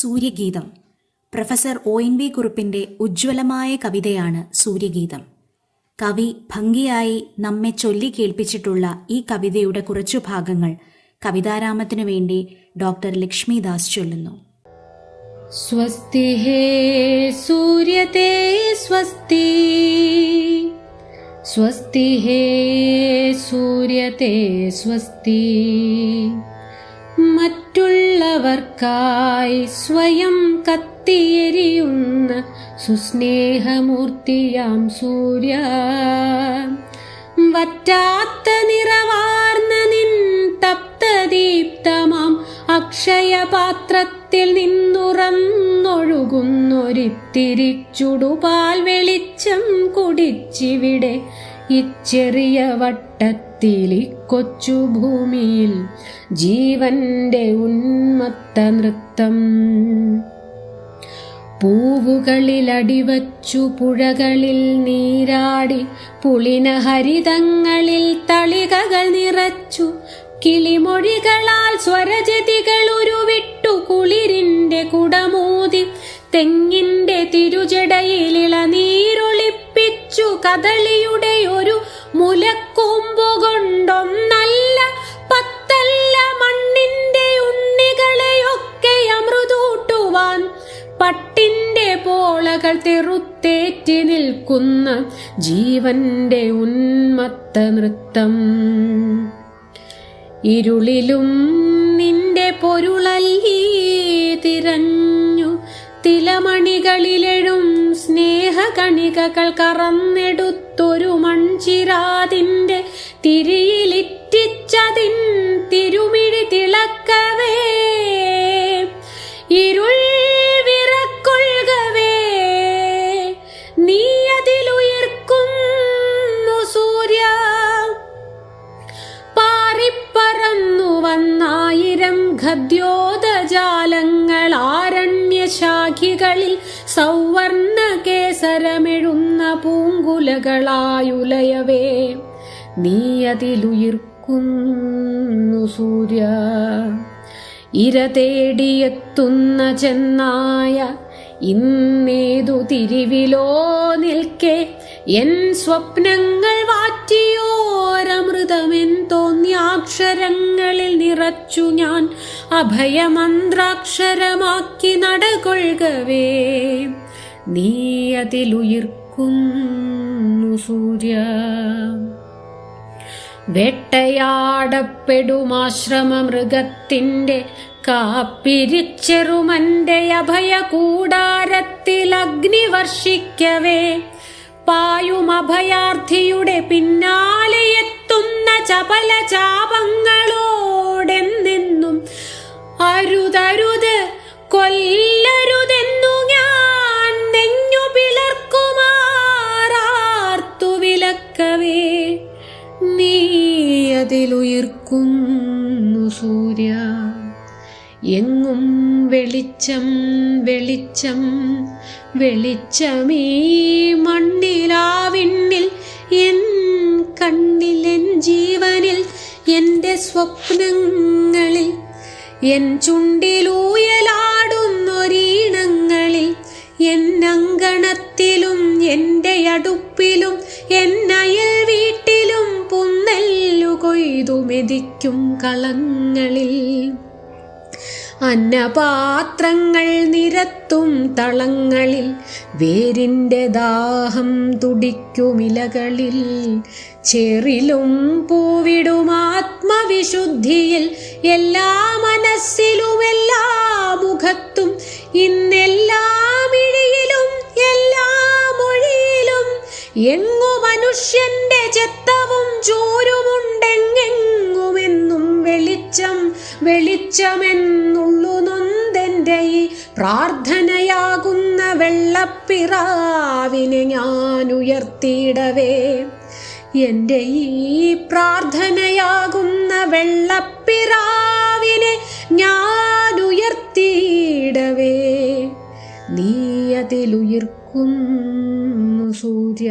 Suryageetham professor O N V കുറുപ്പിന്റെ ഉജ്ജ്വലമായ കവിതയാണ് സൂര്യഗീതം കവി ഭംഗിയായി നമ്മെ ചൊല്ലി കേൾപ്പിച്ചിട്ടുള്ള ഈ കവിതയുടെ കുറച്ചു ഭാഗങ്ങൾ കവിതാരാമത്തിനു വേണ്ടി ഡോക്ടർ ലക്ഷ്മിദാസ് ചൊല്ലുന്നു स्वस्ति हे सूर्यते स्वस्ति स्वस्ति हे सूर्यते സ്വസ്തി മറ്റുള്ളവർക്കായി സ്വയം കത്തിയെരിയുന്ന സുസ്നേഹമൂർത്തിയാം സൂര്യ. വറ്റാത്ത നിറവാർന്ന നിൻ തപ്തദീപ്തമാം അക്ഷയപാത്രത്തിൽ നിന്നുറന്നൊഴുകുന്നൊരിത്തിരിച്ചുടുപാൽ വെളിച്ചം കുടിച്ചിവിടെ ഇച്ചെറിയ വട്ടത്തിലി കൊച്ചു ഭൂമിയിൽ ജീവന്റെ ഉന്മത്ത നൃത്തം. പൂവുകളിൽ അടിവച്ചു പുഴകളിൽ നീരാടി പുളിന ഹരിതങ്ങളിൽ തളികകൾ നിറച്ചു കിളിമൊഴികളാൽ സ്വരജതികൾ ഉരുവിട്ടു കുളിരിന്റെ കുടമൂതി തെങ്ങിന്റെ തിരുജടയിൽ ഇളനീരൊളിപ്പിച്ചു കദളിയുടെ ഒരു മുലക്കൂമ്പു കൊണ്ടൊന്നല്ല പത്തല്ല മണ്ണിന്റെ ഉണ്ണികളെയൊക്കെ അമൃതൂട്ടുവാൻ. പട്ടിന്റെ പോളകൾ തെറുത്തേറ്റി നിൽക്കുന്ന ജീവന്റെ ഉന്മത്ത നൃത്തം. ഇരുളിലും നിന്റെ പൊരുളല്ലീ തിരഞ്ഞു തിലമണികളിലെഴും സ്നേഹകണികകൾ കറന്നെടുത്തൊരു മൺചിരാതിന്റെ തിരിയിലിറ്റിച്ചതിൻ തിരുമിഴി തിളക്കവേ. ഇരുൾ വിറക്കൊള്ളുകവേ നീ അതിലുയർക്കുന്നു സൂര്യ. ആരണ്യശാഖികളിൽ സൗവർണ കേസരമെഴുന്ന പൂങ്കുലകളായുലയവേ നീ അതിലുയിർക്കുന്നു സൂര്യ. ഇര തേടിയെത്തുന്ന ചെന്നായ ഇന്നേതു തിരിവിലോ നിൽക്കെ എൻ സ്വപ്നങ്ങൾ വാറ്റിയോരമൃതമെൻ തോന്നിയാക്ഷരങ്ങളിൽ നിറച്ചു ഞാൻ അഭയമന്ത്രാക്ഷരമാക്കി നടകൊള്ളുകവേ നീ അതിലുയിർക്കുന്നു സൂര്യ. വേട്ടയാടപ്പെടുമാശ്രമ മൃഗത്തിന്റെ കാപ്പിരിച്ചെറുമന്റെ അഭയ കൂടാരത്തിൽ അഗ്നി വർഷിക്കവേ. പായും അഭയാർത്ഥിയുടെ പിന്നാലെ എത്തുന്ന ചപല ചാപങ്ങളോടെന്നെന്നും അരുതരുത് കൊല്ലരുതെന്നു അതിലുയിർക്കുന്നു സൂര്യ. എങ്ങും വെളിച്ചം വെളിച്ചം വെളിച്ചമീ. മണ്ണിലാവിണ്ണിൽ എൻ കണ്ണിൽ എൻ ജീവനിൽ എന്റെ സ്വപ്നങ്ങളിൽ എൻ ചുണ്ടിലൂയലാടുന്നൊരീണങ്ങളിൽ അങ്കണത്തിലും എന്റെ അടുപ്പിലും വീട്ടിലും പുന്നെല്ലു കൊയ്തു മെതിക്കും കളങ്ങളിൽ. അന്നപാത്രങ്ങൾ നിരത്തും തളങ്ങളിൽ. വേരിന്റെ ദാഹം തുടിക്കുമിലകളിൽ. ചേറിലും പൂവിടും ആത്മവിശുദ്ധിയിൽ. എല്ലാ മനസ്സിലും എല്ലാ മുഖത്തും ഇന്നെല്ലാ മിഴിയിലും എല്ലാ മൊഴിയിലും എങ്ങു മനുഷ്യന്റെ ചെത്തവും വെളിച്ചമെന്നുള്ളു നൊന്തെന്റെ ഈ പ്രാർത്ഥനയാകുന്ന വെള്ളപ്പിറാവിനെ ഞാൻ ഉയർത്തിയിടവേ എന്റെ ഈ പ്രാർത്ഥനയാകുന്ന വെള്ളപ്പിറാവിനെ ഞാൻ ഉയർത്തിയിടവേ നീ അതിലുയിർക്കുന്നു സൂര്യ.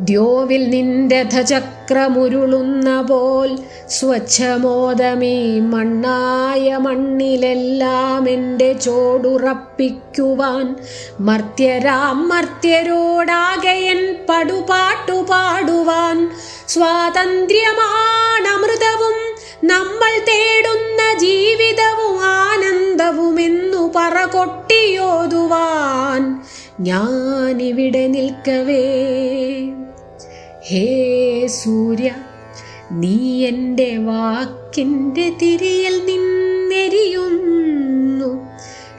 ദ്യോവിൽ നിന്റെ ധചക്രമുരുളുന്ന പോൽ സ്വച്ഛമോദമീ മണ്ണായ മണ്ണിലെല്ലാം എന്റെ ചോടുറപ്പിക്കുവാൻ. മർത്യരാം മർത്യരോടാകയൻ പടുപാട്ടു പാടുവാൻ സ്വാതന്ത്ര്യമാണമൃതവും നമ്മൾ തേടുന്ന ജീവിതവും ആനന്ദവുമെന്നു പറകൊട്ടിയോതുവാൻ. ഞാനിവിടെ നിൽക്കവേ. ഹേ സൂര്യ നീ എന്റെ വാക്കിന്റെ തിരിയൽ നിന്നെരിയുന്നു.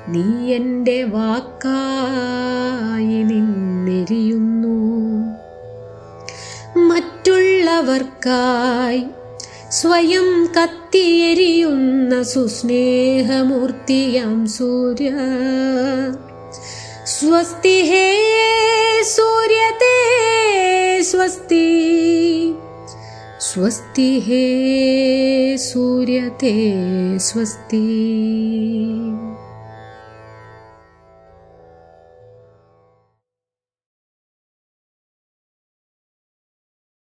നീ എന്റെ വാക്കായി നിന്നെരിയുന്നു. മറ്റുള്ളവർക്കായി സ്വയം കത്തിയെരിയുന്ന സുസ്നേഹമൂർത്തിയാം സൂര്യ. स्वस्ति हे सूर्यते स्वस्ति। स्वस्ति हे सूर्यते स्वस्ति।